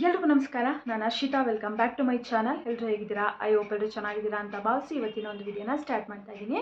ಎಲ್ರಿಗೂ ನಮಸ್ಕಾರ. ನಾನು Arshita. Welcome back to my channel ಎಲ್ಲರೂ ಹೇಗಿದ್ದೀರಾ? ಐ ಹೋಪ್ ಎಲ್ಲರೂ ಚೆನ್ನಾಗಿದ್ದೀರಾ ಅಂತ ಭಾವಿಸಿ ಇವತ್ತಿನ ಒಂದು ವಿಡಿಯೋನ ಸ್ಟಾರ್ಟ್ ಮಾಡ್ತಾ ಇದ್ದೀನಿ.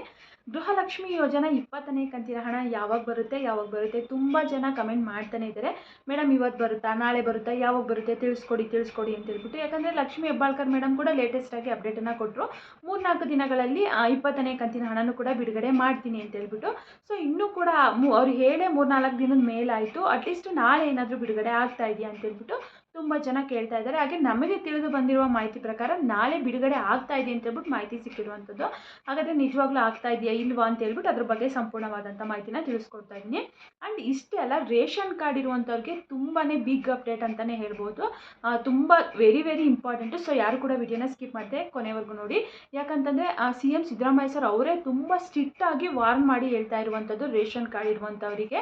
ಗೃಹಲಕ್ಷ್ಮಿ ಯೋಜನಾ ಇಪ್ಪತ್ತನೇ ಕಂತಿನ ಹಣ ಯಾವಾಗ ಬರುತ್ತೆ ಯಾವಾಗ ಬರುತ್ತೆ ತುಂಬ ಜನ ಕಮೆಂಟ್ ಮಾಡ್ತಾನೆ ಇದ್ದಾರೆ. ಮೇಡಮ್ ಇವತ್ತು ಬರುತ್ತಾ? ನಾಳೆ ಬರುತ್ತಾ? ಯಾವಾಗ ಬರುತ್ತೆ? ತಿಳಿಸ್ಕೊಡಿ ತಿಳಿಸ್ಕೊಡಿ ಅಂತ ಹೇಳ್ಬಿಟ್ಟು. ಯಾಕಂದರೆ ಲಕ್ಷ್ಮಿ ಹೆಬ್ಬಾಳ್ಕರ್ ಮೇಡಮ್ ಕೂಡ ಲೇಟೆಸ್ಟ್ ಆಗಿ ಅಪ್ಡೇಟನ್ನು ಕೊಟ್ಟರು ಮೂರ್ನಾಲ್ಕು ದಿನಗಳಲ್ಲಿ ಇಪ್ಪತ್ತನೇ ಕಂತಿನ ಹಣನೂ ಕೂಡ ಬಿಡುಗಡೆ ಮಾಡ್ತೀನಿ ಅಂತ ಹೇಳ್ಬಿಟ್ಟು. ಸೊ ಇನ್ನೂ ಕೂಡ ಅವ್ರು ಹೇಳೇ ಮೂರ್ನಾಲ್ಕು ದಿನದ ಮೇಲಾಯಿತು. ಅಟ್ಲೀಸ್ಟ್ ನಾಳೆ ಏನಾದರೂ ಬಿಡುಗಡೆ ಆಗ್ತಾ ಇದೆಯಾ ಅಂತ ಹೇಳ್ಬಿಟ್ಟು ತುಂಬ ಜನ ಕೇಳ್ತಾ ಇದ್ದಾರೆ. ಹಾಗೆ ನಮಗೆ ತಿಳಿದು ಬಂದಿರುವ ಮಾಹಿತಿ ಪ್ರಕಾರ ನಾಳೆ ಬಿಡುಗಡೆ ಆಗ್ತಾ ಇದೆ ಅಂತ ಹೇಳ್ಬಿಟ್ಟು ಮಾಹಿತಿ ಸಿಕ್ಕಿರುವಂಥದ್ದು. ಹಾಗಾದರೆ ನಿಜವಾಗ್ಲೂ ಆಗ್ತಾ ಇದೆಯಾ ಇಲ್ವಾ ಅಂತ ಹೇಳ್ಬಿಟ್ಟು ಅದ್ರ ಬಗ್ಗೆ ಸಂಪೂರ್ಣವಾದಂಥ ಮಾಹಿತಿನ ತಿಳಿಸ್ಕೊಡ್ತಾ ಇದ್ದೀನಿ. ಆ್ಯಂಡ್ ಇಷ್ಟೇ ಅಲ್ಲ, ರೇಷನ್ ಕಾರ್ಡ್ ಇರುವಂಥವ್ರಿಗೆ ತುಂಬಾ ಬಿಗ್ ಅಪ್ಡೇಟ್ ಅಂತಲೇ ಹೇಳ್ಬೋದು. ತುಂಬ ವೆರಿ ವೆರಿ ಇಂಪಾರ್ಟೆಂಟು ಸೊ ಯಾರು ಕೂಡ ವಿಡಿಯೋನ ಸ್ಕಿಪ್ ಮಾಡಿದೆ ಕೊನೆವರೆಗೂ ನೋಡಿ. ಯಾಕಂತಂದರೆ ಸಿ ಎಂ ಸಿದ್ದರಾಮಯ್ಯ ಸರ್ ಅವರೇ ತುಂಬ ಸ್ಟ್ರಿಕ್ಟ್ ಆಗಿ ವಾರ್ನ್ ಮಾಡಿ ಹೇಳ್ತಾ ಇರುವಂಥದ್ದು ರೇಷನ್ ಕಾರ್ಡ್ ಇರುವಂಥವರಿಗೆ.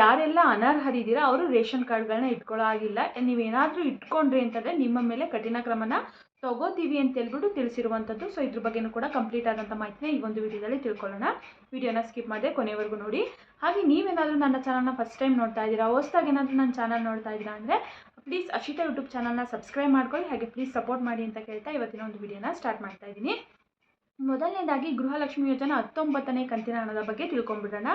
ಯಾರೆಲ್ಲ ಅನರ್ಹರಿದ್ದೀರಾ, ಅವರು ರೇಷನ್ ಕಾರ್ಡ್ಗಳನ್ನ ಇಟ್ಕೊಳ್ಳೋ ಆಗಿಲ್ಲ ನೀವೇನಾದರೂ ಇಟ್ಕೊಂಡ್ರಿ ಅಂತಂದರೆ ನಿಮ್ಮ ಮೇಲೆ ಕಠಿಣ ಕ್ರಮನ ತಗೋತೀವಿ ಅಂತ ಹೇಳ್ಬಿಟ್ಟು ತಿಳಿಸಿರುವಂಥದ್ದು ಸೊ ಇದ್ರ ಬಗ್ಗೆನೂ ಕೂಡ ಕಂಪ್ಲೀಟ್ ಆದಂಥ ಮಾಹಿತಿನ ಈ ಒಂದು ವಿಡಿಯೋದಲ್ಲಿ ತಿಳ್ಕೊಳ್ಳೋಣ. ವಿಡಿಯೋನ ಸ್ಕಿಪ್ ಮಾಡಿದೆ ಕೊನೆವರೆಗೂ ನೋಡಿ. ಹಾಗೆ ನೀವೇನಾದರೂ ನನ್ನ ಚಾನಲ್ನ ಫಸ್ಟ್ ಟೈಮ್ ನೋಡ್ತಾ ಇದ್ದೀರಾ, ಹೊಸ್ದಾಗಿ ಏನಾದರೂ ನನ್ನ ಚಾನಲ್ ನೋಡ್ತಾ ಇದ್ದೀರಾ ಅಂದರೆ ಪ್ಲೀಸ್ ಅಶಿತಾ ಯೂಟ್ಯೂಬ್ ಚಾನಲ್ನ ಸಬ್ಸ್ಕ್ರೈಬ್ ಮಾಡ್ಕೊಳ್ಳಿ. ಹಾಗೆ ಪ್ಲೀಸ್ ಸಪೋರ್ಟ್ ಮಾಡಿ ಅಂತ ಕೇಳ್ತಾ ಇವತ್ತಿನ ಒಂದು ವಿಡಿಯೋನ ಸ್ಟಾರ್ಟ್ ಮಾಡ್ತಾ ಇದ್ದೀನಿ. ಮೊದಲನೇದಾಗಿ ಗೃಹಲಕ್ಷ್ಮಿ ಯೋಜನೆ ಹತ್ತೊಂಬತ್ತನೇ ಕಂತಿನ ಹಣದ ಬಗ್ಗೆ ತಿಳ್ಕೊಂಡ್ಬಿಡೋಣ.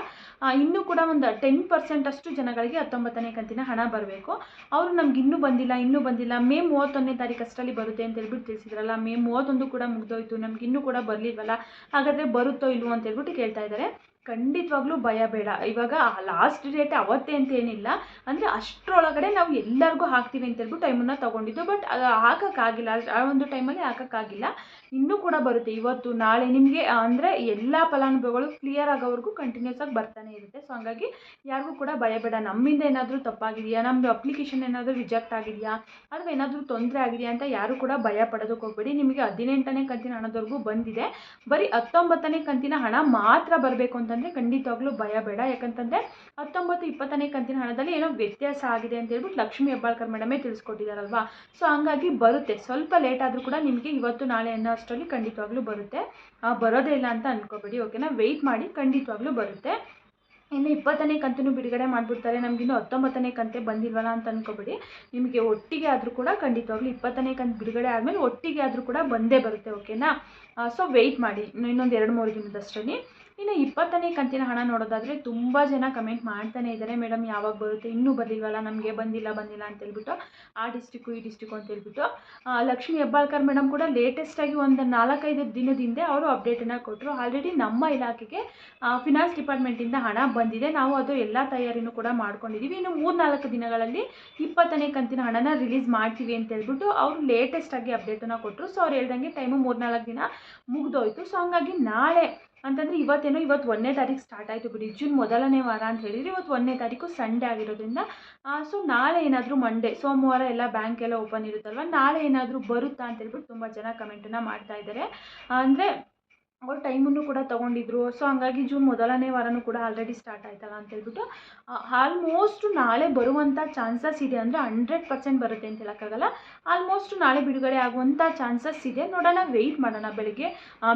ಇನ್ನೂ ಕೂಡ ಒಂದು ಟೆನ್ ಪರ್ಸೆಂಟ್ ಅಷ್ಟು ಜನಗಳಿಗೆ ಹತ್ತೊಂಬತ್ತನೇ ಕಂತಿನ ಹಣ ಬರಬೇಕು. ಅವರು ನಮ್ಗೆ ಇನ್ನೂ ಬಂದಿಲ್ಲ ಇನ್ನೂ ಬಂದಿಲ್ಲ, ಮೇ ಮೂವತ್ತೊಂದನೇ ತಾರೀಕು ಅಷ್ಟರಲ್ಲಿ ಬರುತ್ತೆ ಅಂತ ಹೇಳ್ಬಿಟ್ಟು ತಿಳಿಸಿದ್ರಲ್ಲ, ಮೇ ಮೂವತ್ತೊಂದು ಕೂಡ ಮುಗ್ದೋಯ್ತು, ನಮ್ಗೆ ಇನ್ನೂ ಕೂಡ ಬರಲಿಲ್ವಲ್ಲ, ಹಾಗಾದರೆ ಬರುತ್ತೋ ಇಲ್ವೋ ಅಂತ ಹೇಳ್ಬಿಟ್ಟು ಕೇಳ್ತಾ ಇದ್ದಾರೆ. ಖಂಡಿತವಾಗ್ಲೂ ಭಯ ಬೇಡ. ಇವಾಗ ಲಾಸ್ಟ್ ಡೇಟ್ ಅವತ್ತೇ ಅಂತ ಏನಿಲ್ಲ. ಅಂದರೆ ಅಷ್ಟರೊಳಗಡೆ ನಾವು ಎಲ್ಲರಿಗೂ ಹಾಕ್ತೀವಿ ಅಂತ ಹೇಳ್ಬಿಟ್ಟು ಟೈಮನ್ನು ತೊಗೊಂಡಿದ್ದು. ಬಟ್ ಹಾಕೋಕ್ಕಾಗಿಲ್ಲ. ಆ ಒಂದು ಟೈಮಲ್ಲಿ ಹಾಕೋಕ್ಕಾಗಿಲ್ಲ. ಇನ್ನೂ ಕೂಡ ಬರುತ್ತೆ. ಇವತ್ತು, ನಾಳೆ ನಿಮಗೆ ಅಂದರೆ ಎಲ್ಲ ಫಲಾನುಭವಿಗಳು ಕ್ಲಿಯರ್ ಆಗೋವರೆಗೂ ಕಂಟಿನ್ಯೂಸ್ ಆಗಿ ಬರ್ತಾನೆ ಇರುತ್ತೆ. ಸೊ ಹಂಗಾಗಿ ಯಾರಿಗೂ ಕೂಡ ಭಯ ಬೇಡ. ನಮ್ಮಿಂದ ಏನಾದರೂ ತಪ್ಪಾಗಿದೆಯಾ? ನಮ್ಮದು ಅಪ್ಲಿಕೇಶನ್ ಏನಾದರೂ ರಿಜೆಕ್ಟ್ ಆಗಿದೆಯಾ? ಅಥವಾ ಏನಾದರೂ ತೊಂದರೆ ಆಗಿದೆಯಾ ಅಂತ ಯಾರು ಕೂಡ ಭಯ ಪಡೋದಕ್ಕೆ ಹೋಗ್ಬೇಡಿ. ನಿಮಗೆ ಹದಿನೆಂಟನೇ ಕಂತಿನ ಹಣದವರೆಗೂ ಬಂದಿದೆ. ಬರೀ ಹತ್ತೊಂಬತ್ತನೇ ಕಂತಿನ ಹಣ ಮಾತ್ರ ಬರಬೇಕು ಅಂತಂದರೆ ಖಂಡಿತವಾಗ್ಲೂ ಭಯ ಬೇಡ. ಯಾಕಂತಂದರೆ ಹತ್ತೊಂಬತ್ತು ಇಪ್ಪತ್ತನೇ ಕಂತಿನ ಹಣದಲ್ಲಿ ಏನೋ ವ್ಯತ್ಯಾಸ ಆಗಿದೆ ಅಂತ ಹೇಳ್ಬಿಟ್ಟು ಲಕ್ಷ್ಮೀ ಹೆಬ್ಬಾಳ್ಕರ್ ಮೇಡಮೇ ತಿಳಿಸ್ಕೊಟ್ಟಿದ್ದಾರಲ್ವಾ? ಸೊ ಹಂಗಾಗಿ ಬರುತ್ತೆ. ಸ್ವಲ್ಪ ಲೇಟ್ ಆದರೂ ಕೂಡ ನಿಮಗೆ ಇವತ್ತು, ನಾಳೆ ಅನ್ನೋ ಅಷ್ಟರಲ್ಲಿ ಖಂಡಿತವಾಗ್ಲೂ ಬರುತ್ತೆ. ಬರೋದೇ ಇಲ್ಲ ಅಂತ ಅಂದ್ಕೋಬೇಡಿ ಓಕೆನಾ ವೆಯ್ಟ್ ಮಾಡಿ ಖಂಡಿತವಾಗ್ಲೂ ಬರುತ್ತೆ. ಇನ್ನು ಇಪ್ಪತ್ತನೇ ಕಂತನ್ನು ಬಿಡುಗಡೆ ಮಾಡಿಬಿಡ್ತಾರೆ. ನಮಗಿನ್ನು ಹತ್ತೊಂಬತ್ತನೇ ಕಂತೆ ಬಂದಿಲ್ವಲ್ಲ ಅಂತ ಅನ್ಕೋಬೇಡಿ. ನಿಮಗೆ ಒಟ್ಟಿಗೆ ಆದರೂ ಕೂಡ ಖಂಡಿತವಾಗ್ಲೂ ಇಪ್ಪತ್ತನೇ ಕಂತು ಬಿಡುಗಡೆ ಆದಮೇಲೆ ಒಟ್ಟಿಗೆ ಆದರೂ ಕೂಡ ಬಂದೇ ಬರುತ್ತೆ ಓಕೆನಾ ಸೊ ವೆಯ್ಟ್ ಮಾಡಿ. ಇನ್ನು ಇನ್ನೊಂದು ಎರಡು, ಮೂರು ದಿನದಷ್ಟರಲ್ಲಿ. ಇನ್ನು ಇಪ್ಪತ್ತನೇ ಕಂತಿನ ಹಣ ನೋಡೋದಾದರೆ ತುಂಬ ಜನ ಕಮೆಂಟ್ ಮಾಡ್ತಾನೆ ಇದ್ದಾರೆ. ಮೇಡಮ್, ಯಾವಾಗ ಬರುತ್ತೆ? ಇನ್ನೂ ಬರಲಿಲ್ವಲ್ಲ ನಮಗೆ ಬಂದಿಲ್ಲ ಬಂದಿಲ್ಲ ಅಂತ ಹೇಳ್ಬಿಟ್ಟು ಆ ಡಿಸ್ಟಿಕ್ಕು ಈ ಡಿಸ್ಟಿಕ್ಕು ಅಂತ ಹೇಳ್ಬಿಟ್ಟು ಲಕ್ಷ್ಮಿ ಹೆಬ್ಬಾಳ್ಕರ್ ಮೇಡಮ್ ಕೂಡ ಲೇಟೆಸ್ಟಾಗಿ ಒಂದು ನಾಲ್ಕೈದು ದಿನದ ಹಿಂದೆ ಅವರು ಅಪ್ಡೇಟನ್ನು ಕೊಟ್ಟರು ಆಲ್ರೆಡಿ ನಮ್ಮ ಇಲಾಖೆಗೆ ಫಿನಾನ್ಸ್ ಡಿಪಾರ್ಟ್ಮೆಂಟಿಂದ ಹಣ ಬಂದಿದೆ. ನಾವು ಅದು ಎಲ್ಲ ತಯಾರಿನೂ ಕೂಡ ಮಾಡ್ಕೊಂಡಿದ್ದೀವಿ ಇನ್ನು ಮೂರು ನಾಲ್ಕು ದಿನಗಳಲ್ಲಿ ಇಪ್ಪತ್ತನೇ ಕಂತಿನ ಹಣನ ರಿಲೀಸ್ ಮಾಡ್ತೀವಿ ಅಂತ ಹೇಳ್ಬಿಟ್ಟು ಅವರು ಲೇಟೆಸ್ಟಾಗಿ ಅಪ್ಡೇಟನ್ನು ಕೊಟ್ಟರು ಸೊ ಅವ್ರು ಹೇಳ್ದಂಗೆ ಟೈಮು ಮೂರ್ನಾಲ್ಕು ದಿನ ಮುಗಿದೋಯ್ತು. ಸೊ ಹಂಗಾಗಿ ನಾಳೆ ಅಂತಂದರೆ ಇವತ್ತೇನೋ ಇವತ್ತು ಒಂದನೇ ತಾರೀಕು ಸ್ಟಾರ್ಟ್ ಆಯಿತು ಬಿಡಿ. ಜೂನ್ ಮೊದಲನೇ ವಾರ ಅಂತ ಹೇಳಿದರೆ ಇವತ್ತು ಒಂದನೇ ತಾರೀಕು ಸಂಡೇ ಆಗಿರೋದ್ರಿಂದ ಸೊ ನಾಳೆ ಏನಾದರೂ ಮಂಡೇ ಸೋಮವಾರ ಎಲ್ಲ ಬ್ಯಾಂಕ್ ಎಲ್ಲ ಓಪನ್ ಇರುತ್ತಲ್ವ? ನಾಳೆ ಏನಾದರೂ ಬರುತ್ತಾ ಅಂತ ಹೇಳ್ಬಿಟ್ಟು ತುಂಬ ಜನ ಕಮೆಂಟನ್ನು ಮಾಡ್ತಾ ಇದ್ದಾರೆ. ಅಂದರೆ ಅವ್ರು ಟೈಮನ್ನು ಕೂಡ ತೊಗೊಂಡಿದ್ರು. ಸೊ ಹಂಗಾಗಿ ಜೂನ್ ಮೊದಲನೇ ವಾರನೂ ಕೂಡ ಆಲ್ರೆಡಿ ಸ್ಟಾರ್ಟ್ ಆಯ್ತಲ್ಲ ಅಂತ ಹೇಳ್ಬಿಟ್ಟು ಆಲ್ಮೋಸ್ಟ್ ನಾಳೆ ಬರುವಂಥ ಚಾನ್ಸಸ್ ಇದೆ ಅಂದರೆ ಹಂಡ್ರೆಡ್ ಪರ್ಸೆಂಟ್ ಬರುತ್ತೆ ಅಂತ ಹೇಳೋಕ್ಕಾಗಲ್ಲ. ಆಲ್ಮೋಸ್ಟ್ ನಾಳೆ ಬಿಡುಗಡೆ ಆಗುವಂಥ ಚಾನ್ಸಸ್ ಇದೆ. ನೋಡೋಣ ವೆಯ್ಟ್ ಮಾಡೋಣ ಬೆಳಗ್ಗೆ.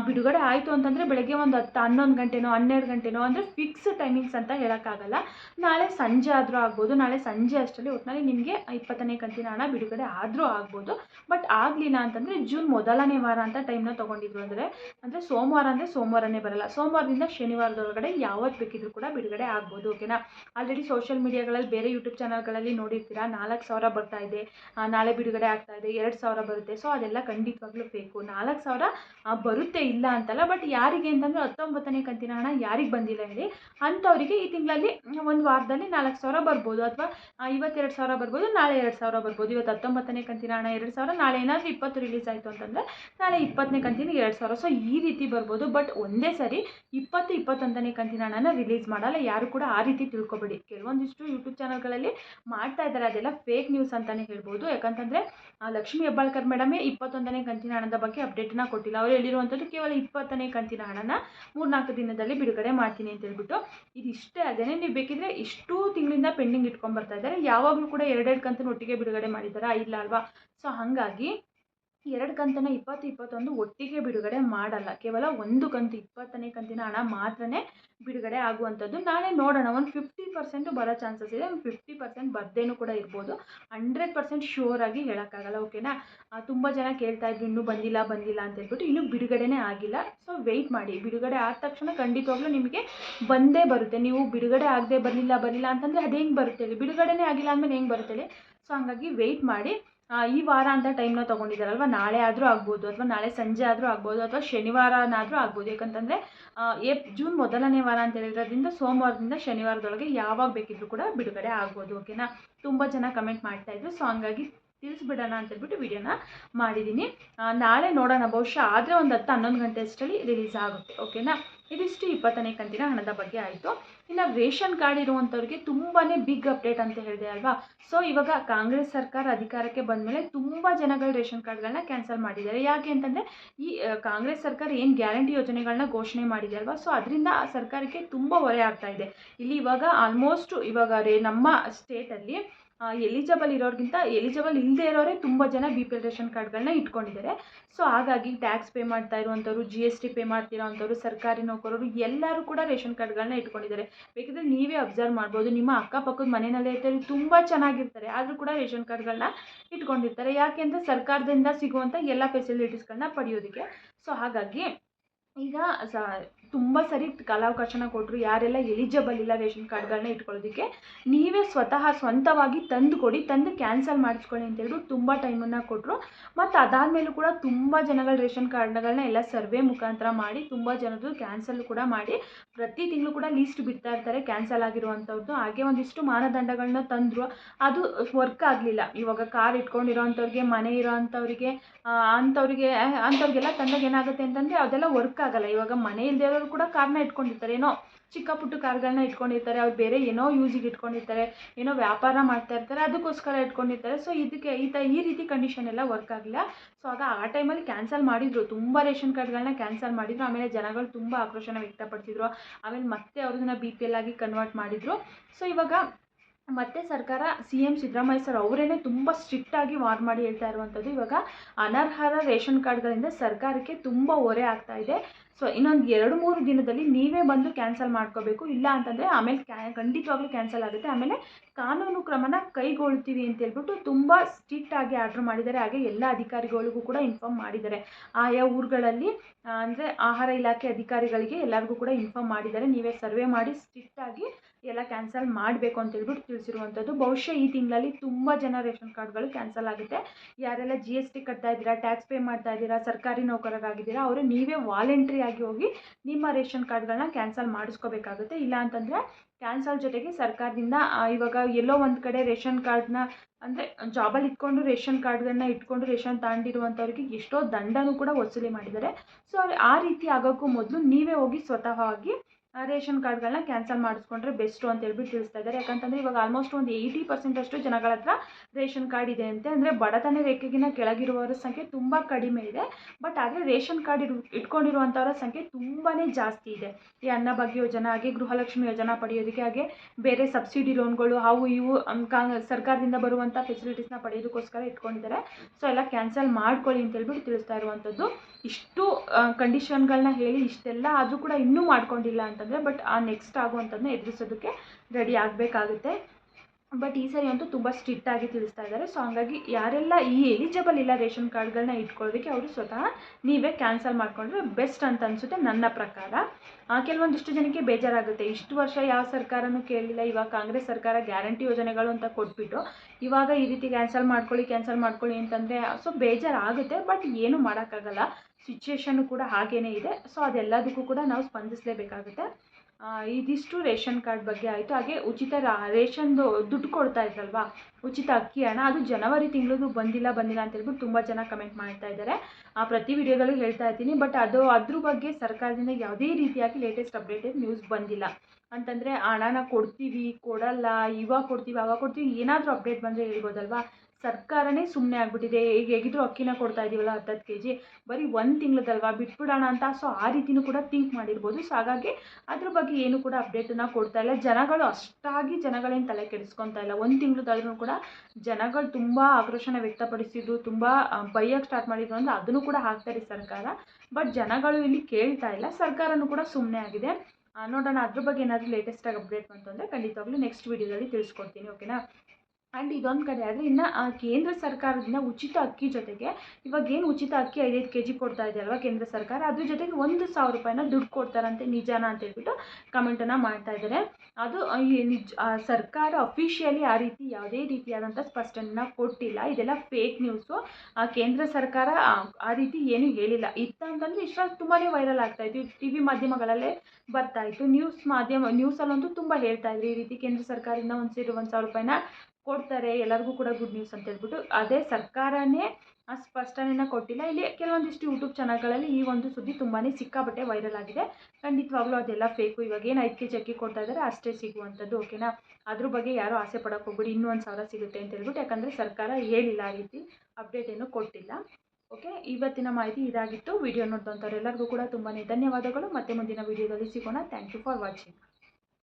ಬಿಡುಗಡೆ ಆಯಿತು ಅಂತಂದರೆ ಬೆಳಗ್ಗೆ ಒಂದು ಹತ್ತು, ಹನ್ನೊಂದು ಗಂಟೆನೋ, ಹನ್ನೆರಡು ಗಂಟೆನೋ, ಅಂದರೆ ಫಿಕ್ಸ್ ಟೈಮಿಂಗ್ಸ್ ಅಂತ ಹೇಳೋಕ್ಕಾಗಲ್ಲ. ನಾಳೆ ಸಂಜೆ ಆದರೂ ಆಗ್ಬೋದು. ನಾಳೆ ಸಂಜೆ ಅಷ್ಟರಲ್ಲಿ ಒಟ್ಟಿನಲ್ಲಿ ನಿಮಗೆ ಇಪ್ಪತ್ತನೇ ಕಂತಿನ ಹಣ ಬಿಡುಗಡೆ ಆದರೂ ಆಗ್ಬೋದು. ಬಟ್ ಆಗಲಿಲ್ಲ ಅಂತಂದರೆ ಜೂನ್ ಮೊದಲನೇ ವಾರ ಅಂತ ಟೈಮ್ನ ತೊಗೊಂಡಿದ್ರು ಅಂದರೆ ಅಂದರೆ ಸೋಮವಾರ ಅಂದರೆ ಸೋಮವಾರನೇ ಬರಲ್ಲ. ಸೋಮವಾರದಿಂದ ಶನಿವಾರದೊಳಗಡೆ ಯಾವತ್ತು ಬೇಕಿದ್ರೂ ಕೂಡ ಬಿಡುಗಡೆ ಆಗ್ಬೋದು ಓಕೆನಾ ಆಲ್ರೆಡಿ ಸೋಷಿಯಲ್ ಮೀಡಿಯಾಗಳಲ್ಲಿ ಬೇರೆ ಯೂಟ್ಯೂಬ್ ಚಾನಲ್ಗಳಲ್ಲಿ ನೋಡಿರ್ತೀರಾ? ನಾಲ್ಕು ಸಾವಿರ ಬರ್ತಾ ಇದೆ. ನಾಳೆ ಬಿಡುಗಡೆ ಆಗ್ತಾ ಇದೆ. ಎರಡು ಸಾವಿರ ಬರುತ್ತೆ. ಸೊ ಅದೆಲ್ಲ ಖಂಡಿತವಾಗ್ಲೂ ಬೇಕು. ನಾಲ್ಕು ಸಾವಿರ ಬರುತ್ತೆ ಇಲ್ಲ ಅಂತಲ್ಲ ಬಟ್ ಯಾರಿಗೆ ಅಂತಂದರೆ ಹತ್ತೊಂಬತ್ತನೇ ಕಂತಿನ ಹಣ ಯಾರಿಗೆ ಬಂದಿಲ್ಲ ಹೇಳಿ, ಅಂಥವರಿಗೆ ಈ ತಿಂಗಳಲ್ಲಿ ಒಂದು ವಾರದಲ್ಲಿ ನಾಲ್ಕು ಸಾವಿರ ಬರ್ಬೋದು. ಅಥವಾ ಇವತ್ತೆರಡು ಸಾವಿರ ಬರ್ಬೋದು, ನಾಳೆ ಎರಡು ಸಾವಿರ ಬರ್ಬೋದು. ಇವತ್ತು ಹತ್ತೊಂಬತ್ತನೇ ಕಂತಿನ ಹಣ ಎರಡು ಸಾವಿರ, ನಾಳೆ ಏನಾದರೂ ಇಪ್ಪತ್ತು ರಿಲೀಸ್ ಆಯಿತು ಅಂತಂದರೆ ನಾಳೆ ಇಪ್ಪತ್ತನೇ ಕಂತಿನ ಎರಡು ಸಾವಿರ. ಸೊ ಈ ರೀತಿ ಬರ್ಬೋದು ಬಟ್ ಒಂದೇ ಸರಿ ಇಪ್ಪತ್ತು ಇಪ್ಪತ್ತೊಂದನೇ ಕಂತಿನ ಹಣನ ರಿಲೀಸ್ ಮಾಡಲ್ಲ. ಯಾರು ಕೂಡ ಆ ರೀತಿ ತಿಳ್ಕೊಬೇಡಿ. ಕೆಲವೊಂದಿಷ್ಟು ಯೂಟ್ಯೂಬ್ ಚಾನಲ್ಗಳಲ್ಲಿ ಮಾಡ್ತಾ ಇದ್ದಾರೆ. ಅದೆಲ್ಲ ಫೇಕ್ ನ್ಯೂಸ್ ಅಂತಲೇ ಹೇಳ್ಬೋದು. ಯಾಕಂತಂದರೆ ಲಕ್ಷ್ಮೀ ಹೆಬ್ಬಾಳ್ಕರ್ ಮೇಡಮೇ ಇಪ್ಪತ್ತೊಂದನೇ ಕಂತಿನ ಹಣದ ಬಗ್ಗೆ ಅಪ್ಡೇಟನ್ನ ಕೊಟ್ಟಿಲ್ಲ. ಅವರು ಹೇಳಿರುವಂಥದ್ದು ಕೇವಲ ಇಪ್ಪತ್ತನೇ ಕಂತಿನ ಹಣನ ಮೂರ್ನಾಲ್ಕು ದಿನದಲ್ಲಿ ಬಿಡುಗಡೆ ಮಾಡ್ತೀನಿ ಅಂತ ಹೇಳ್ಬಿಟ್ಟು. ಇದು ಇಷ್ಟೇ ಅದೇನೆ ನೀವು ಬೇಕಿದ್ರೆ ಇಷ್ಟು ತಿಂಗಳಿಂದ ಪೆಂಡಿಂಗ್ ಇಟ್ಕೊಂಡು ಬರ್ತಾ ಇದ್ದಾರೆ. ಯಾವಾಗಲೂ ಕೂಡ ಎರಡೆರಡು ಕಂತಿನ ಒಟ್ಟಿಗೆ ಬಿಡುಗಡೆ ಮಾಡಿದ್ದಾರೆ? ಇಲ್ಲ ಅಲ್ವಾ? ಸೊ ಹಾಗಾಗಿ ಎರಡು ಕಂತನ್ನು ಇಪ್ಪತ್ತು, ಇಪ್ಪತ್ತೊಂದು ಒಟ್ಟಿಗೆ ಬಿಡುಗಡೆ ಮಾಡಲ್ಲ. ಕೇವಲ ಒಂದು ಕಂತು, ಇಪ್ಪತ್ತನೇ ಕಂತಿನ ಹಣ ಮಾತ್ರನೇ ಬಿಡುಗಡೆ ಆಗುವಂಥದ್ದು. ನಾಳೆ ನೋಡೋಣ, ಒಂದು ಫಿಫ್ಟಿ ಪರ್ಸೆಂಟು ಬರೋ ಚಾನ್ಸಸ್ ಇದೆ. ಒಂದು ಫಿಫ್ಟಿ ಪರ್ಸೆಂಟ್ ಬರ್ದೇನೂ ಕೂಡ ಇರ್ಬೋದು. ಹಂಡ್ರೆಡ್ ಪರ್ಸೆಂಟ್ ಶ್ಯೂರ್ ಆಗಿ ಹೇಳೋಕ್ಕಾಗಲ್ಲ ಓಕೆನಾ ತುಂಬ ಜನ ಕೇಳ್ತಾ ಇದ್ರು, ಇನ್ನೂ ಬಂದಿಲ್ಲ ಬಂದಿಲ್ಲ ಅಂತ ಹೇಳ್ಬಿಟ್ಟು ಇನ್ನೂ ಬಿಡುಗಡೆನೇ ಆಗಿಲ್ಲ. ಸೊ ವೆಯ್ಟ್ ಮಾಡಿ. ಬಿಡುಗಡೆ ಆದ ತಕ್ಷಣ ಖಂಡಿತವಾಗ್ಲೂ ನಿಮಗೆ ಬಂದೇ ಬರುತ್ತೆ. ನೀವು ಬಿಡುಗಡೆ ಆಗದೆ ಬರಲಿಲ್ಲ ಬರಲಿಲ್ಲ ಅಂತಂದರೆ ಅದು ಹೆಂಗೆ ಬರುತ್ತೆ ಬಿಡುಗಡೆನೇ ಆಗಿಲ್ಲ ಅಂದಮೇಲೆ ಹೆಂಗೆ ಬರುತ್ತೆ ಸೊ ಹಂಗಾಗಿ ವೆಯ್ಟ್ ಮಾಡಿ. ಈ ವಾರ ಅಂತ ಟೈಮ್ನ ತೊಗೊಂಡಿದ್ದಾರಲ್ವ ನಾಳೆ ಆದರೂ ಆಗ್ಬೋದು ಅಥವಾ ನಾಳೆ ಸಂಜೆ ಆದರೂ ಆಗ್ಬೋದು ಅಥವಾ ಶನಿವಾರನಾದರೂ ಆಗ್ಬೋದು. ಯಾಕಂತಂದರೆ ಏಪ್, ಜೂನ್ ಮೊದಲನೇ ವಾರ ಅಂತ ಹೇಳಿದ್ರಿಂದ ಸೋಮವಾರದಿಂದ ಶನಿವಾರದೊಳಗೆ ಯಾವಾಗ ಬೇಕಿದ್ರೂ ಕೂಡ ಬಿಡುಗಡೆ ಆಗ್ಬೋದು ಓಕೆನಾ ತುಂಬ ಜನ ಕಮೆಂಟ್ ಮಾಡ್ತಾಯಿದ್ರು ಸೊ ಹಂಗಾಗಿ ತಿಳಿಸ್ಬಿಡೋಣ ಅಂತ ಹೇಳ್ಬಿಟ್ಟು ವಿಡಿಯೋನ ಮಾಡಿದ್ದೀನಿ ನಾಳೆ ನೋಡೋಣ. ಬಹುಶಃ ಆದರೆ ಒಂದು ಹತ್ತು ಹನ್ನೊಂದು ಗಂಟೆ ಅಷ್ಟರಲ್ಲಿ ರಿಲೀಸ್ ಆಗುತ್ತೆ ಓಕೆನಾ ಇದಿಷ್ಟು ಇಪ್ಪತ್ತನೇ ಕಂತಿನ ಹಣದ ಬಗ್ಗೆ ಆಯಿತು. ಇನ್ನು ರೇಷನ್ ಕಾರ್ಡ್ ಇರುವಂಥವ್ರಿಗೆ ತುಂಬಾ ಬಿಗ್ ಅಪ್ಡೇಟ್ ಅಂತ ಹೇಳಿದೆ ಅಲ್ವಾ? ಸೊ ಇವಾಗ ಕಾಂಗ್ರೆಸ್ ಸರ್ಕಾರ ಅಧಿಕಾರಕ್ಕೆ ಬಂದಮೇಲೆ ತುಂಬ ಜನಗಳು ರೇಷನ್ ಕಾರ್ಡ್ಗಳನ್ನ ಕ್ಯಾನ್ಸಲ್ ಮಾಡಿದ್ದಾರೆ. ಯಾಕೆ ಅಂತಂದರೆ, ಈ ಕಾಂಗ್ರೆಸ್ ಸರ್ಕಾರ ಏನು ಗ್ಯಾರಂಟಿ ಯೋಜನೆಗಳನ್ನ ಘೋಷಣೆ ಮಾಡಿದೆ ಅಲ್ವಾ? ಸೊ ಅದರಿಂದ ಆ ಸರ್ಕಾರಕ್ಕೆ ತುಂಬ ಹೊರೆ ಆಗ್ತಾ ಇದೆ. ಇಲ್ಲಿ ಇವಾಗ ಆಲ್ಮೋಸ್ಟ್ ಇವಾಗ ರೇ, ನಮ್ಮ ಸ್ಟೇಟಲ್ಲಿ ಎಲಿಜಿಬಲ್ ಇರೋರಿಗಿಂತ ಎಲಿಜಿಬಲ್ ಇಲ್ಲದೆ ಇರೋರೇ ತುಂಬ ಜನ ಬಿ ಪಿ ಎಲ್ ರೇಷನ್ ಕಾರ್ಡ್ಗಳನ್ನ ಇಟ್ಕೊಂಡಿದ್ದಾರೆ. ಸೊ ಹಾಗಾಗಿ ಟ್ಯಾಕ್ಸ್ ಪೇ ಮಾಡ್ತಾ ಇರುವಂಥವ್ರು ಜಿ ಎಸ್ ಟಿ ಪೇ ಮಾಡ್ತಿರೋ ಅಂಥವ್ರು, ಸರ್ಕಾರಿ ನೌಕರರು ಎಲ್ಲರೂ ಕೂಡ ರೇಷನ್ ಕಾರ್ಡ್ಗಳನ್ನ ಇಟ್ಕೊಂಡಿದ್ದಾರೆ. ಬೇಕಿದ್ರೆ ನೀವೇ ಅಬ್ಸರ್ವ್ ಮಾಡ್ಬೋದು. ನಿಮ್ಮ ಅಕ್ಕಪಕ್ಕದ ಮನೆಯಲ್ಲೇ ಇರ್ತಾರೆ ತುಂಬ ಚೆನ್ನಾಗಿರ್ತಾರೆ. ಆದರೂ ಕೂಡ ರೇಷನ್ ಕಾರ್ಡ್ಗಳನ್ನ ಇಟ್ಕೊಂಡಿರ್ತಾರೆ. ಯಾಕೆಂದರೆ ಸರ್ಕಾರದಿಂದ ಸಿಗುವಂಥ ಎಲ್ಲ ಫೆಸಿಲಿಟೀಸ್ಗಳನ್ನ ಪಡೆಯೋದಕ್ಕೆ. ಸೊ ಹಾಗಾಗಿ ಈಗ ಸ ತುಂಬ ಸರಿ ಕಾಲಾವಕಾಶನ ಕೊಟ್ಟರು ಯಾರೆಲ್ಲ ಎಲಿಜಿಬಲ್ ಇಲ್ಲ ರೇಷನ್ ಕಾರ್ಡ್ಗಳನ್ನ ಇಟ್ಕೊಳ್ಳೋದಕ್ಕೆ, ನೀವೇ ಸ್ವತಃ ಸ್ವಂತವಾಗಿ ತಂದು ಕೊಡಿ, ತಂದು ಕ್ಯಾನ್ಸಲ್ ಮಾಡಿಸ್ಕೊಳ್ಳಿ ಹೇಳಿದ್ರು ತುಂಬ ಟೈಮನ್ನು ಕೊಟ್ಟರು ಮತ್ತು ಅದಾದಮೇಲೂ ಕೂಡ ತುಂಬ ಜನಗಳ ರೇಷನ್ ಕಾರ್ಡ್ಗಳನ್ನ ಎಲ್ಲ ಸರ್ವೆ ಮುಖಾಂತರ ಮಾಡಿ, ತುಂಬ ಜನದ್ದು ಕ್ಯಾನ್ಸಲ್ ಕೂಡ ಮಾಡಿ, ಪ್ರತಿ ತಿಂಗಳು ಕೂಡ ಲೀಸ್ಟ್ ಬಿಡ್ತಾ ಇರ್ತಾರೆ ಕ್ಯಾನ್ಸಲ್ ಆಗಿರುವಂಥವ್ರದ್ದು ಹಾಗೆ ಒಂದಿಷ್ಟು ಮಾನದಂಡಗಳನ್ನ ತಂದರು. ಅದು ವರ್ಕ್ ಆಗಲಿಲ್ಲ. ಇವಾಗ ಕಾರ್ ಇಟ್ಕೊಂಡಿರೋ ಅಂಥವ್ರಿಗೆ ಮನೆ ಇರೋ ಅಂಥವ್ರಿಗೆ ಅಂಥವ್ರಿಗೆ, ಅಂಥವ್ರಿಗೆಲ್ಲ ತಂದಾಗ ಏನಾಗುತ್ತೆ ಅಂತಂದರೆ, ಅದೆಲ್ಲ ವರ್ಕ್ ಆಗಲ್ಲ. ಇವಾಗ ಮನೆ ಇಲ್ಲದೆ ಇರೋರು ಕೂಡ ಕಾರ್ನ ಇಟ್ಕೊಂಡಿರ್ತಾರೆ. ಏನೋ ಚಿಕ್ಕ ಪುಟ್ಟ ಕಾರ್ಗಳನ್ನ ಇಟ್ಕೊಂಡಿರ್ತಾರೆ. ಅವ್ರು ಬೇರೆ ಏನೋ ಯೂಸಿಗೆ ಇಟ್ಕೊಂಡಿರ್ತಾರೆ. ಏನೋ ವ್ಯಾಪಾರ ಮಾಡ್ತಾ ಇರ್ತಾರೆ. ಅದಕ್ಕೋಸ್ಕರ ಇಟ್ಕೊಂಡಿರ್ತಾರೆ. ಸೊ ಇದಕ್ಕೆ ಈ ತ, ಈ ರೀತಿ ಕಂಡೀಷನ್ ಎಲ್ಲ ವರ್ಕ್ ಆಗಲಿಲ್ಲ ಸೊ ಆಗ ಆ ಟೈಮಲ್ಲಿ ಕ್ಯಾನ್ಸಲ್ ಮಾಡಿದರು. ತುಂಬ ರೇಷನ್ ಕಾರ್ಡ್ಗಳನ್ನ ಕ್ಯಾನ್ಸಲ್ ಮಾಡಿದರು. ಆಮೇಲೆ ಜನಗಳು ತುಂಬ ಆಕ್ರೋಶನ ವ್ಯಕ್ತಪಡಿಸಿದ್ರು. ಆಮೇಲೆ ಮತ್ತೆ ಅವ್ರನ್ನ ಬಿ ಪಿ ಎಲ್ ಆಗಿ ಕನ್ವರ್ಟ್ ಮಾಡಿದರು. ಸೊ ಇವಾಗ ಮತ್ತೆ ಸರ್ಕಾರ ಸಿ ಎಂ ಸಿದ್ದರಾಮಯ್ಯ ಸರ್ ಅವರೇನೆ ತುಂಬ ಸ್ಟ್ರಿಕ್ಟಾಗಿ ವಾರ್ ಮಾಡಿ ಹೇಳ್ತಾ ಇರುವಂಥದ್ದು ಇವಾಗ ಅನರ್ಹರ ರೇಷನ್ ಕಾರ್ಡ್ಗಳಿಂದ ಸರ್ಕಾರಕ್ಕೆ ತುಂಬ ಹೊರೆ ಆಗ್ತಾ ಇದೆ. ಸೊ ಇನ್ನೊಂದು ಎರಡು ಮೂರು ದಿನದಲ್ಲಿ ನೀವೇ ಬಂದು ಕ್ಯಾನ್ಸಲ್ ಮಾಡ್ಕೋಬೇಕು. ಇಲ್ಲ ಅಂತಂದರೆ ಆಮೇಲೆ ಖಂಡಿತವಾಗ್ಲೂ ಕ್ಯಾನ್ಸಲ್ ಆಗುತ್ತೆ. ಆಮೇಲೆ ಕಾನೂನು ಕ್ರಮನ ಕೈಗೊಳ್ತೀವಿ ಅಂತ ಹೇಳ್ಬಿಟ್ಟು ತುಂಬ ಸ್ಟ್ರಿಕ್ಟಾಗಿ ಆರ್ಡ್ರ್ ಮಾಡಿದ್ದಾರೆ. ಹಾಗೆ ಎಲ್ಲ ಅಧಿಕಾರಿಗಳಿಗೂ ಕೂಡ ಇನ್ಫಾರ್ಮ್ ಮಾಡಿದ್ದಾರೆ. ಆಯಾ ಊರುಗಳಲ್ಲಿ ಅಂದರೆ ಆಹಾರ ಇಲಾಖೆ ಅಧಿಕಾರಿಗಳಿಗೆ ಎಲ್ಲರಿಗೂ ಕೂಡ ಇನ್ಫಾರ್ಮ್ ಮಾಡಿದ್ದಾರೆ. ನೀವೇ ಸರ್ವೆ ಮಾಡಿ ಸ್ಟ್ರಿಕ್ಟಾಗಿ ಎಲ್ಲ ಕ್ಯಾನ್ಸಲ್ ಮಾಡಬೇಕು ಅಂತ ಹೇಳ್ಬಿಟ್ಟು ತಿಳಿಸಿರುವಂಥದ್ದು. ಬಹುಶಃ ಈ ತಿಂಗಳಲ್ಲಿ ತುಂಬ ಜನ ರೇಷನ್ ಕಾರ್ಡ್ಗಳು ಕ್ಯಾನ್ಸಲ್ ಆಗುತ್ತೆ. ಯಾರೆಲ್ಲ ಜಿ ಎಸ್ ಟಿ ಕಟ್ತಾ ಇದ್ದೀರಾ ಟ್ಯಾಕ್ಸ್ ಪೇ ಮಾಡ್ತಾ ಇದ್ದೀರಾ, ಸರ್ಕಾರಿ ನೌಕರರಾಗಿದ್ದೀರಾ, ಅವರು ನೀವೇ ವಾಲೆಂಟ್ರಿ ಆಗಿ ಹೋಗಿ ನಿಮ್ಮ ರೇಷನ್ ಕಾರ್ಡ್ಗಳನ್ನ ಕ್ಯಾನ್ಸಲ್ ಮಾಡಿಸ್ಕೋಬೇಕಾಗುತ್ತೆ. ಇಲ್ಲ ಅಂತಂದರೆ ಕ್ಯಾನ್ಸಲ್ ಜೊತೆಗೆ ಸರ್ಕಾರದಿಂದ ಇವಾಗ ಎಲ್ಲೋ ಒಂದು ಕಡೆ ರೇಷನ್ ಕಾರ್ಡ್ನ ಅಂದರೆ ಜಾಬಲ್ಲಿ ಇಟ್ಕೊಂಡು ರೇಷನ್ ಕಾರ್ಡ್ಗಳನ್ನ ಇಟ್ಕೊಂಡು ರೇಷನ್ ತಗೊಂಡಿರುವಂಥವ್ರಿಗೆ ಎಷ್ಟೋ ದಂಡನೂ ಕೂಡ ವಸೂಲಿ ಮಾಡಿದ್ದಾರೆ. ಸೊ, ಆ ರೀತಿ ಆಗೋಕ್ಕೂ ಮೊದಲು ನೀವೇ ಹೋಗಿ ಸ್ವತಃವಾಗಿ ರೇಷನ್ ಕಾರ್ಡ್ಗಳನ್ನ ಕ್ಯಾನ್ಸಲ್ ಮಾಡಿಸ್ಕೊಂಡ್ರೆ ಬೆಸ್ಟು ಅಂತ ಹೇಳ್ಬಿಟ್ಟು ತಿಳಿಸ್ತಾ ಇದ್ದಾರೆ ಯಾಕಂತಂದ್ರೆ ಇವಾಗ ಆಲ್ಮೋಸ್ಟ್ ಒಂದು ಏಯ್ಟಿ ಪರ್ಸೆಂಟಷ್ಟು ಜನಗಳ ಹತ್ರ ರೇಷನ್ ಕಾರ್ಡ್ ಇದೆ ಅಂತೆ. ಅಂದರೆ ಬಡತನ ರೇಖೆಗಿನ ಕೆಳಗಿರುವವರ ಸಂಖ್ಯೆ ತುಂಬ ಕಡಿಮೆ ಇದೆ. ಬಟ್ ಆದರೆ ರೇಷನ್ ಕಾರ್ಡ್ ಇರು ಇಟ್ಕೊಂಡಿರುವಂಥವರ ಸಂಖ್ಯೆ ತುಂಬಾ ಜಾಸ್ತಿ ಇದೆ. ಈ ಅನ್ನಭಾಗ್ಯ ಯೋಜನೆ, ಹಾಗೆ ಗೃಹಲಕ್ಷ್ಮಿ ಯೋಜನಾ ಪಡೆಯೋದಕ್ಕೆ, ಹಾಗೆ ಬೇರೆ ಸಬ್ಸಿಡಿ ಲೋನ್ಗಳು, ಅವು ಇವು ಸರ್ಕಾರದಿಂದ ಬರುವಂಥ ಫೆಸಿಲಿಟೀಸ್ನ ಪಡೆಯೋದಕ್ಕೋಸ್ಕರ ಇಟ್ಕೊಂಡಿದ್ದಾರೆ ಸೊ ಎಲ್ಲ ಕ್ಯಾನ್ಸಲ್ ಮಾಡ್ಕೊಳ್ಳಿ ಅಂತ ಹೇಳ್ಬಿಟ್ಟು ತಿಳಿಸ್ತಾ ಇರುವಂಥದ್ದು ಇಷ್ಟು ಕಂಡೀಷನ್ಗಳನ್ನ ಹೇಳಿ ಇಷ್ಟೆಲ್ಲ ಆದರೂ ಕೂಡ ಇನ್ನೂ ಮಾಡ್ಕೊಂಡಿಲ್ಲ ಅಂತಂದರೆ ಬಟ್ ಆ ನೆಕ್ಸ್ಟ್ ಆಗುವಂಥದ್ದನ್ನ ಎದುರಿಸೋದಕ್ಕೆ ರೆಡಿ ಆಗಬೇಕಾಗುತ್ತೆ. ಬಟ್ ಈ ಸರಿ ಅಂತೂ ತುಂಬ ಸ್ಟ್ರಿಕ್ಟಾಗಿ ತಿಳಿಸ್ತಾ ಇದ್ದಾರೆ. ಸೊ ಹಂಗಾಗಿ ಯಾರೆಲ್ಲ ಈ ಎಲಿಜಿಬಲ್ ಇಲ್ಲ ರೇಷನ್ ಕಾರ್ಡ್ಗಳನ್ನ ಇಟ್ಕೊಳ್ಳೋದಕ್ಕೆ ಅವರು ಸ್ವತಃ ನೀವೇ ಕ್ಯಾನ್ಸಲ್ ಮಾಡಿಕೊಂಡ್ರೆ ಬೆಸ್ಟ್ ಅಂತ ಅನಿಸುತ್ತೆ ನನ್ನ ಪ್ರಕಾರ. ಕೆಲವೊಂದಿಷ್ಟು ಜನಕ್ಕೆ ಬೇಜಾರಾಗುತ್ತೆ. ಇಷ್ಟು ವರ್ಷ ಯಾವ ಸರ್ಕಾರನೂ ಕೇಳಲಿಲ್ಲ ಇವಾಗ ಕಾಂಗ್ರೆಸ್ ಸರ್ಕಾರ ಗ್ಯಾರಂಟಿ ಯೋಜನೆಗಳು ಅಂತ ಕೊಟ್ಬಿಟ್ಟು ಇವಾಗ ಈ ರೀತಿ ಕ್ಯಾನ್ಸಲ್ ಮಾಡ್ಕೊಳ್ಳಿ ಕ್ಯಾನ್ಸಲ್ ಮಾಡ್ಕೊಳ್ಳಿ ಅಂತಂದರೆ ಸೊ ಬೇಜಾರಾಗುತ್ತೆ. ಬಟ್ ಏನು ಮಾಡೋಕ್ಕಾಗಲ್ಲ. ಸಿಚುವೇಶನ್ನು ಕೂಡ ಹಾಗೇನೇ ಇದೆ. ಸೊ ಅದೆಲ್ಲದಕ್ಕೂ ಕೂಡ ನಾವು ಸ್ಪಂದಿಸಲೇಬೇಕಾಗುತ್ತೆ. ಇದಿಷ್ಟು ರೇಷನ್ ಕಾರ್ಡ್ ಬಗ್ಗೆ ಆಯಿತು. ಹಾಗೆ ಉಚಿತ ರಾ ರೇಷನ್ದು ದುಡ್ಡು ಕೊಡ್ತಾ ಇದ್ರಲ್ವಾ? ಉಚಿತ ಅಕ್ಕಿ, ಹಣ. ಅದು ಜನವರಿ ತಿಂಗಳದು ಬಂದಿಲ್ಲ ಬಂದಿಲ್ಲ ಅಂತ ಹೇಳ್ಬಿಟ್ಟು ತುಂಬ ಜನ ಕಮೆಂಟ್ ಮಾಡ್ತಾ ಇದ್ದಾರೆ. ಆ, ಪ್ರತಿ ವಿಡಿಯೋದಲ್ಲೂ ಹೇಳ್ತಾ ಇದ್ದೀನಿ. ಬಟ್ ಅದು, ಅದ್ರ ಬಗ್ಗೆ ಸರ್ಕಾರದಿಂದ ಯಾವುದೇ ರೀತಿಯಾಗಿ ಲೇಟೆಸ್ಟ್ ಅಪ್ಡೇಟೆಡ್ ನ್ಯೂಸ್ ಬಂದಿಲ್ಲ. ಅಂತಂದರೆ ಹಣನ ಕೊಡ್ತೀವಿ, ಕೊಡಲ್ಲ, ಇವಾಗ ಕೊಡ್ತೀವಿ ಆವಾಗ ಕೊಡ್ತೀವಿ, ಏನಾದರೂ ಅಪ್ಡೇಟ್ ಬಂದರೆ ಹೇಳ್ಬೋದಲ್ವಾ? ಸರ್ಕಾರನೇ ಸುಮ್ಮನೆ ಆಗಿಬಿಟ್ಟಿದೆ. ಈಗ ಹೇಗಿದ್ರು ಅಕ್ಕಿನ ಕೊಡ್ತಾ ಇದೀವಲ್ಲ ಹತ್ತತ್ತು ಕೆ ಜಿ ಬರೀ ಒಂದು ತಿಂಗಳದಲ್ವಾ? ಬಿಟ್ಬಿಡೋಣ ಅಂತ. ಸೊ ಆ ರೀತಿನೂ ಕೂಡ ಥಿಂಕ್ ಮಾಡಿರ್ಬೋದು. ಸೊ ಹಾಗಾಗಿ ಅದ್ರ ಬಗ್ಗೆ ಏನು ಕೂಡ ಅಪ್ಡೇಟನ್ನು ಕೊಡ್ತಾ ಇಲ್ಲ. ಜನಗಳು ಅಷ್ಟಾಗಿ ಜನಗಳೇನು ತಲೆ ಕೆಡಿಸ್ಕೊತಾ ಇಲ್ಲ. ಒಂದು ತಿಂಗಳದಾದ್ರೂ ಕೂಡ ಜನಗಳು ತುಂಬ ಆಕ್ರೋಶನ ವ್ಯಕ್ತಪಡಿಸಿದ್ರು, ತುಂಬ ಬೈಯಕ್ಕೆ ಸ್ಟಾರ್ಟ್ ಮಾಡಿದ್ರು ಅಂದರೆ ಅದನ್ನು ಕೂಡ ಹಾಕ್ತಾರೆ ಸರ್ಕಾರ. ಬಟ್ ಜನಗಳು ಇಲ್ಲಿ ಕೇಳ್ತಾ ಇಲ್ಲ. ಸರ್ಕಾರನೂ ಕೂಡ ಸುಮ್ಮನೆ ಆಗಿದೆ. ನೋಡೋಣ. ಅದ್ರ ಬಗ್ಗೆ ಏನಾದರೂ ಲೇಟೆಸ್ಟಾಗಿ ಅಪ್ಡೇಟ್ ಬಂತು ಅಂದರೆ ಖಂಡಿತವಾಗ್ಲೂ ನೆಕ್ಸ್ಟ್ ವೀಡಿಯೋದಲ್ಲಿ ತಿಳಿಸ್ಕೊಡ್ತೀನಿ. ಓಕೆನಾ ಆ್ಯಂಡ್ ಇದೊಂದು ಕಡೆ ಆದರೆ ಇನ್ನು ಕೇಂದ್ರ ಸರ್ಕಾರದಿಂದ ಉಚಿತ ಅಕ್ಕಿ ಜೊತೆಗೆ ಇವಾಗ ಏನು ಉಚಿತ ಅಕ್ಕಿ ಐದೈದು ಕೆ ಜಿ ಕೊಡ್ತಾ ಇದೆ ಅಲ್ವಾ ಕೇಂದ್ರ ಸರ್ಕಾರ? ಅದ್ರ ಜೊತೆಗೆ ಒಂದು ಸಾವಿರ ರೂಪಾಯಿನ ದುಡ್ಡು ಕೊಡ್ತಾರಂತೆ ನಿಜಾನ ಅಂತ ಹೇಳ್ಬಿಟ್ಟು ಕಮೆಂಟನ್ನು ಮಾಡ್ತಾ ಇದ್ದಾರೆ ಅದು ನಿಜ ಸರ್ಕಾರ ಅಫಿಷಿಯಲಿ ಆ ರೀತಿ ಯಾವುದೇ ರೀತಿಯಾದಂಥ ಸ್ಪಷ್ಟನೆನ ಕೊಟ್ಟಿಲ್ಲ. ಇದೆಲ್ಲ ಫೇಕ್ ನ್ಯೂಸು ಕೇಂದ್ರ ಸರ್ಕಾರ ಆ, ರೀತಿ ಏನೂ ಹೇಳಿಲ್ಲ. ಇತ್ತ ಅಂತಂದರೆ ಇಷ್ಟೊಂದು ತುಂಬಾ ವೈರಲ್ ಆಗ್ತಾ ಇತ್ತು. ಟಿ ವಿ ಮಾಧ್ಯಮಗಳಲ್ಲೇ ಬರ್ತಾ ಇತ್ತು. ನ್ಯೂಸ್ ಮಾಧ್ಯಮ ನ್ಯೂಸಲ್ಲಂತೂ ತುಂಬ ಹೇಳ್ತಾ ಇದ್ರು ಈ ರೀತಿ ಕೇಂದ್ರ ಸರ್ಕಾರದಿಂದ ಒಂದು ಸೇರಿ ಒಂದು ಸಾವಿರ ರೂಪಾಯಿನ ಕೊಡ್ತಾರೆ, ಎಲ್ಲರಿಗೂ ಕೂಡ ಗುಡ್ ನ್ಯೂಸ್ ಅಂತ ಹೇಳ್ಬಿಟ್ಟು ಅದೇ ಸರ್ಕಾರನೇ ಆ ಸ್ಪಷ್ಟನೆನ ಕೊಟ್ಟಿಲ್ಲ. ಇಲ್ಲಿ ಕೆಲವೊಂದಿಷ್ಟು ಯೂಟ್ಯೂಬ್ ಚಾನಲ್ಗಳಲ್ಲಿ ಈ ಒಂದು ಸುದ್ದಿ ತುಂಬಾ ಸಿಕ್ಕಾಬಟ್ಟೆ ವೈರಲ್ ಆಗಿದೆ. ಖಂಡಿತವಾಗ್ಲೂ ಅದೆಲ್ಲ ಫೇಕು ಇವಾಗ ಏನು ಐದು ಕೆ ಅಕ್ಕಿ ಕೊಡ್ತಾ ಇದ್ದಾರೆ ಅಷ್ಟೇ ಸಿಗುವಂಥದ್ದು ಓಕೆನಾ ಅದ್ರ ಬಗ್ಗೆ ಯಾರೂ ಆಸೆ ಪಡೋಕೆ ಹೋಗ್ಬಿಡಿ, ಇನ್ನೂ ಸಾವಿರ ಸಿಗುತ್ತೆ ಅಂತ ಹೇಳ್ಬಿಟ್ಟು, ಯಾಕಂದರೆ ಸರ್ಕಾರ ಹೇಳಿಲ್ಲ ಆ ರೀತಿ ಅಪ್ಡೇಟ್ ಏನು ಕೊಟ್ಟಿಲ್ಲ. ಓಕೆ ಇವತ್ತಿನ ಮಾಹಿತಿ ಇದಾಗಿತ್ತು. ವಿಡಿಯೋ ನೋಡಿದಂಥವ್ರು ಎಲ್ಲರಿಗೂ ಕೂಡ ತುಂಬಾ ಧನ್ಯವಾದಗಳು. ಮತ್ತೆ ಮುಂದಿನ ವಿಡಿಯೋದಲ್ಲಿ ಸಿಗೋಣ. Thank you for watching